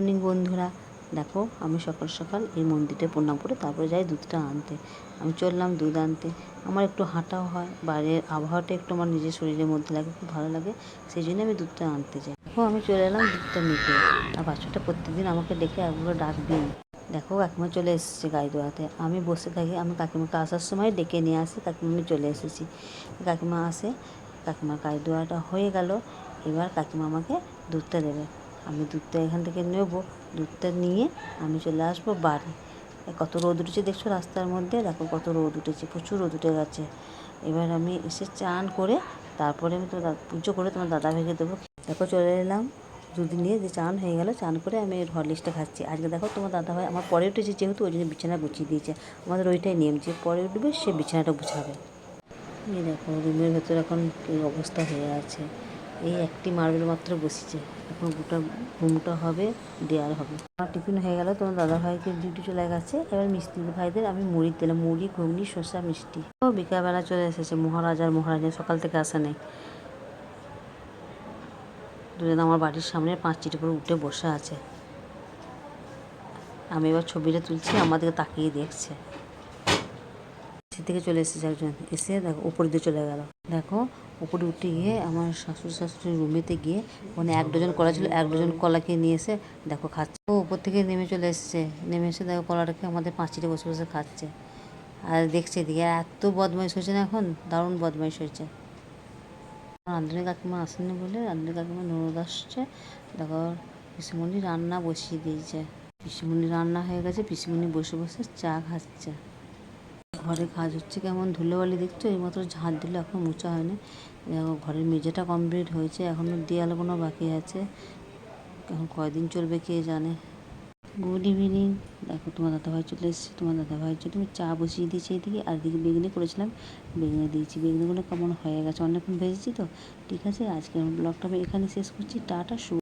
Morning বন্ধুরা, দেখো আমি সকাল সকাল এই মন্দিরটা প্রণাম করে তারপরে যাই দুধটা আনতে। আমি চললাম দুধ আনতে। আমার একটু হাঁটাও হয়, বাইরের আবহাওয়াটা একটু আমার নিজের শরীরের মধ্যে লাগে, খুব ভালো লাগে, সেই জন্য আমি দুধটা আনতে যাই। দেখো, আমি চলে এলাম দুধটা নিতে। আর বাচ্চাটা প্রত্যেকদিন আমাকে ডেকে একগুলো ডাকবি। দেখো, কাকিমা চলে এসেছে গাই দোয়াতে আমি বসে থাকি, আমি কাকিমাকে আসার সময় ডেকে নিয়ে আসি, কাকিমা, আমি চলে এসেছি। কাকিমা আসে, কাকিমার গায়ে দোয়াটা হয়ে গেল, এবার কাকিমা আমাকে দুধটা দেবে। আমি দুধটা এখান থেকে নেব, দুধটা নিয়ে আমি চলে আসব বাড়ি। কত রোদ উঠেছে দেখছ রাস্তার মধ্যে? দেখো কত রোদ উঠেছে, প্রচুর রোদ উঠে গেছে। এবার আমি এসে চান করে তারপরে আমি তোমার পুজো করে তোমার দাদা ভাইকে দেবো। দেখো চলে এলাম, দুধ নিয়ে যে চান হয়ে গেল, চান করে আমি হরলিক্সটা খাচ্ছি। আজকে দেখো তোমার দাদা ভাই আমার পরে উঠেছে যেহেতু, ওই জন্য বিছানা গুছিয়ে দিয়েছে। আমাদের ওইটাই নিয়ম, যে পরে উঠবে সে বিছানাটা গুছাবে। এই দেখো রুমের ভেতর এখন অবস্থা হয়ে আছে। এই একটি মার্বেল মাত্র বসেছে। এখন গোটা রুমটা হবে, দেয়াল হবে। আমার টিফিন হয়ে গেল, তোমার দাদা ভাইকে ডিউটি চলে গেছে। এবার মিস্ত্রি ভাইদের আমি মুড়ি দিলাম। মুড়ি, ঘুগনি, শসা, মিষ্টি। ও, বিকালবেলা চলে এসেছে মহারাজ আর মহারাজা সকাল থেকে আসা নেই। দুজন আমার বাড়ির সামনে পাঁচ চিটি করে উঠে বসে আছে। আমি এবার ছবিটা তুলছি আমাদেরকে তাকিয়ে দেখছে। থেকে চলে এসেছে একজন। এসে দেখো, উপর দিয়ে চলে গেল। দেখো উপরে উঠে গিয়ে আমার শাশুড়ি শাশুড়ির রুমেতে গিয়ে ওখানে এক ডজন কলা ছিল, এক ডজন কলাকে নিয়ে এসে দেখো খাচ্ছে। ও উপর থেকে নেমে চলে এসেছে। নেমে এসে দেখো কলাটাকে আমাদের পাঁচিটে বসে বসে খাচ্ছে। আর দেখছে এদিকে, এত বদমাইশ হয়েছে না এখন? দারুণ বদমাইশ হয়েছে। রান্ধুনি কাকিমা আসেনি বলে রান্ধুনি কাকিমা নরদ আসছে। দেখো, পিসিমণি রান্না বসিয়ে দিয়েছে। পিসিমণি রান্না হয়ে গেছে, পিসিমণি বসে বসে চা খাচ্ছে। ঘরে কাজ হচ্ছে কেমন? ধুলোবালি দেখছ? এইমাত্র ঝাঁট দিলে এখনও মোচা হয়নি দেখো, ঘরের মেঝেটা কমপ্লিট হয়েছে এখনও দেয়ালগুলো বাকি আছে। এখন কয়দিন চলবে কে জানে? গুড ইভিনিং দেখো, তোমার দাদাভাই চলে এসেছে, তোমার দাদাভাইয়ের জন্য আমি চা বসিয়ে দিয়েছি এদিকে, আর দিকে বেগুনি করেছিলাম। বেগুনি দিয়েছি, বেগুনিগুলো কেমন হয়ে গেছে? অনেকক্ষণ ভেজেছি তো। ঠিক আছে আজকে ব্লগটা আমি এখানে শেষ করছি। টাটা শু